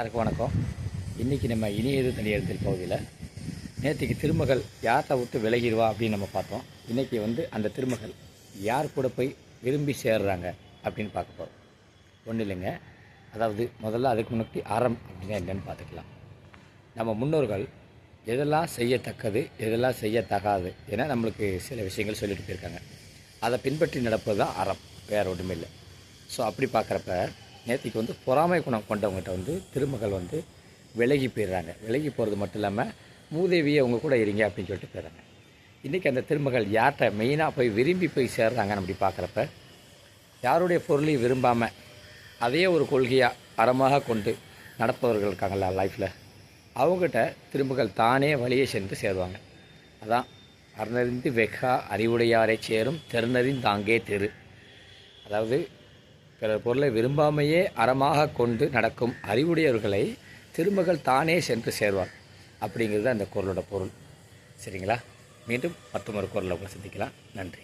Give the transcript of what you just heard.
எல்லாருக்கும் வணக்கம். இன்றைக்கி நம்ம இனியது தனியெழுத்தில் பகுதியில் நேற்றுக்கு திருமகள் யார்கிட்ட விட்டு விலகிடுவா அப்படின்னு நம்ம பார்த்தோம். இன்றைக்கி வந்து அந்த திருமகள் யார் கூட போய் விரும்பி சேர்றாங்க அப்படின்னு பார்க்க போகிறோம் ஒன்றும் இல்லைங்க. அதாவது முதல்ல அதுக்கு முன்னாடி அறம் அப்படின்னா என்னென்னு பார்த்துக்கலாம். நம்ம முன்னோர்கள் எதெல்லாம் செய்யத்தக்கது எதெல்லாம் செய்யத்தகாது என நம்மளுக்கு சில விஷயங்கள் சொல்லிட்டு போயிருக்காங்க. அதை பின்பற்றி நடப்பது தான் அறம். வேறு ஒன்றுமே இல்லை. ஸோ அப்படி பார்க்குறப்ப நேற்றுக்கு வந்து பொறாமை குணம் கொண்டவங்ககிட்ட வந்து திருமகள் வந்து விலகி போயிடுறாங்க. விலகி போகிறது மட்டும் இல்லாமல் மூதேவியை அவங்க கூட இருங்க அப்படின்னு சொல்லிட்டு போயிடுறாங்க. இன்றைக்கி அந்த திருமகள் யார்கிட்ட மெயினாக போய் விரும்பி போய் சேர்றாங்கன்னு அப்படி பார்க்குறப்ப யாருடைய பொருளையும் விரும்பாமல் அதே ஒரு கொள்கையாக அறமாக கொண்டு நடப்பவர்கள் இருக்காங்கல்ல லைஃப்பில் அவங்ககிட்ட திரும்புகள் தானே வழியே சென்று சேருவாங்க. அதான் அறநறிந்து வெகா அறிவுடையாரை சேரும் தெருநறிந்தாங்கே தெரு. அதாவது பிறர் பொருளை விரும்பாமையே அறமாக கொண்டு நடக்கும் அறிவுடையவர்களை திருமகள் தானே சென்று சேர்வார் அப்படிங்கிறது அந்த குரலோட பொருள். சரிங்களா? மீண்டும் மற்றொரு குரலை சந்திக்கலாம். நன்றி.